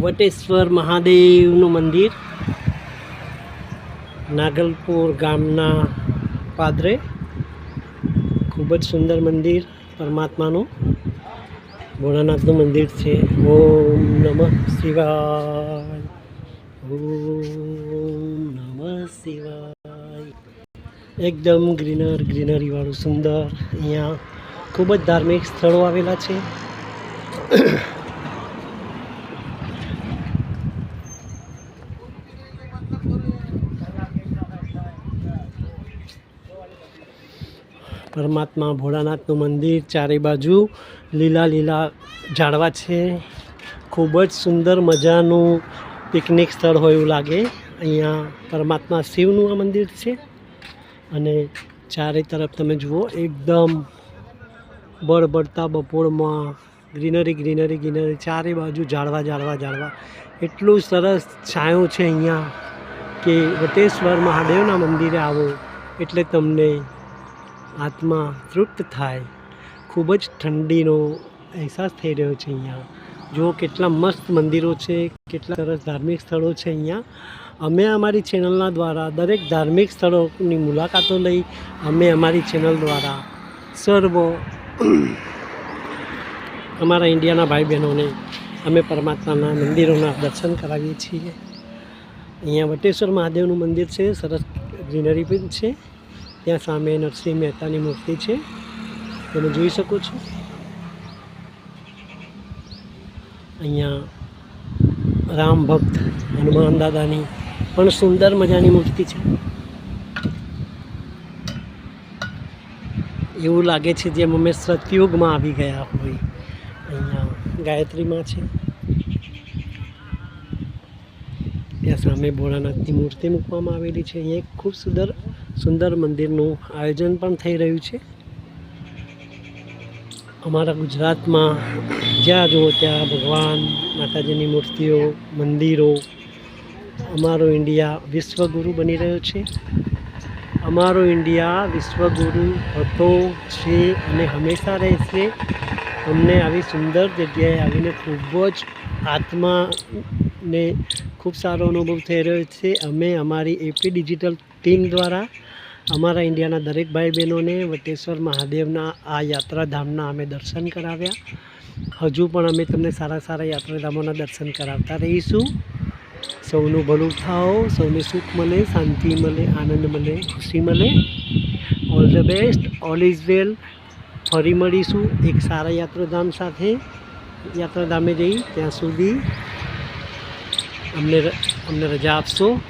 વટેશ્વર મહાદેવનું મંદિર, નાગલપુર ગામના પાદરે. ખૂબ જ સુંદર મંદિર, પરમાત્માનું, ભોળાનાથનું મંદિર છે. ઓમ નમઃ શિવાય. ઓમ નમઃ શિવાય. એકદમ ગ્રીનર, ગ્રીનરીવાળું, સુંદર. અહીંયા ખૂબ જ ધાર્મિક સ્થળો આવેલા છે. પરમાત્મા ભોળાનાથનું મંદિર ચારે બાજુ લીલા લીલા ઝાડવા છે. ખૂબ જ સુંદર મજાનું પિકનિક સ્થળ હોય એવું લાગે. અહીંયા પરમાત્મા શિવનું આ મંદિર છે. અને ચારે તરફ તમે જુઓ, એકદમ બળબડતા બપોરમાં ગ્રીનરી ગ્રીનરી ગ્રીનરી ચારે બાજુ ઝાડવા ઝાડવા ઝાડવા. એટલું સરસ છાંયો છે અહીંયા કે વટેશ્વર મહાદેવના મંદિરે આવો એટલે તમને આત્મા તૃપ્ત થાય. ખૂબ જ ઠંડીનો અહેસાસ થઈ રહ્યો છે અહીંયા. જુઓ કેટલા મસ્ત મંદિરો છે, કેટલા સરસ ધાર્મિક સ્થળો છે અહીંયા. અમે અમારી ચેનલના દ્વારા દરેક ધાર્મિક સ્થળોની મુલાકાતો લઈ અમે અમારી ચેનલ દ્વારા સર્વ અમારા ઇન્ડિયાના ભાઈ બહેનોને અમે પરમાત્માના મંદિરોના દર્શન કરાવીએ છીએ. અહીંયા વટેશ્વર મહાદેવનું મંદિર છે, સરસ ગ્રીનરી પણ છે. ત્યાં સામે નરસિંહ મહેતાની મૂર્તિ છે. તમે જોઈ શકો છો. અહીંયા રામ ભક્ત હનુમાન દાદાની પણ સુંદર મજાની મૂર્તિ છે. એવું લાગે છે જેમ અમે સતયુગમાં આવી ગયા હોય. અહીંયા ગાયત્રીમાં છે. ત્યાં સામે ભોળાનાથની મૂર્તિ મૂકવામાં આવેલી છે. અહીંયા એક ખૂબ સુંદર સુંદર મંદિરનું આયોજન પણ થઈ રહ્યું છે. અમારા ગુજરાતમાં જ્યાં જુઓ ત્યાં ભગવાન માતાજીની મૂર્તિઓ, મંદિરો, અમારો ઇન્ડિયા વિશ્વગુરુ બની રહ્યો છે. અમારો ઇન્ડિયા વિશ્વગુરુ હતો, છે અને હંમેશા રહેશે. અમને આવી સુંદર જગ્યાએ આવીને ખૂબ જ આત્માને ખૂબ સારો અનુભવ થઈ રહ્યો છે. અમે અમારી એપી ડિજિટલ ટીમ દ્વારા અમારા ઇન્ડિયાના દરેક ભાઈ બહેનોને વટેશ્વર મહાદેવના આ યાત્રાધામના અમે દર્શન કરાવ્યા. હજુ પણ અમે તમને સારા સારા યાત્રાધામોના દર્શન કરાવતા રહીશું. સૌનું ભલું થાઓ, સૌને સુખ મળે, શાંતિ મળે, આનંદ મળે, ખુશી મળે. All the best all is well ફરી મળીશું એક સારા યાત્રાધામ સાથે. યાત્રાધામે જઈ ત્યાં સુધી અમને અમને રજા આપશો.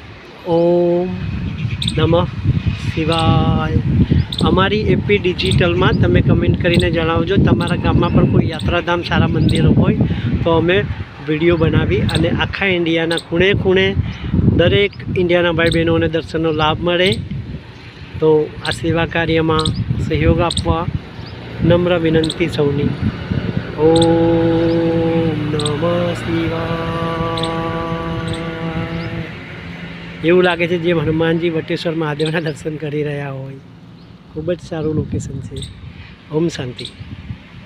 ઓમ નમઃ. શિવાય અમારી એપી ડિજિટલમાં તમે કમેન્ટ કરીને જણાવજો. તમારા ગામમાં પણ કોઈ યાત્રાધામ સારા મંદિરો હોય તો અમે વીડિયો બનાવી અને આખા ઇન્ડિયાના ખૂણે ખૂણે દરેક ઇન્ડિયાના ભાઈ બહેનોને દર્શનનો લાભ મળે. તો આ સેવા કાર્યમાં સહયોગ આપવા નમ્ર વિનંતી સૌની. ઓમ એવું લાગે છે જેમ હનુમાનજી વટેશ્વર મહાદેવના દર્શન કરી રહ્યા હોય. ખૂબ જ સારું લોકેશન છે. ઓમ શાંતિ.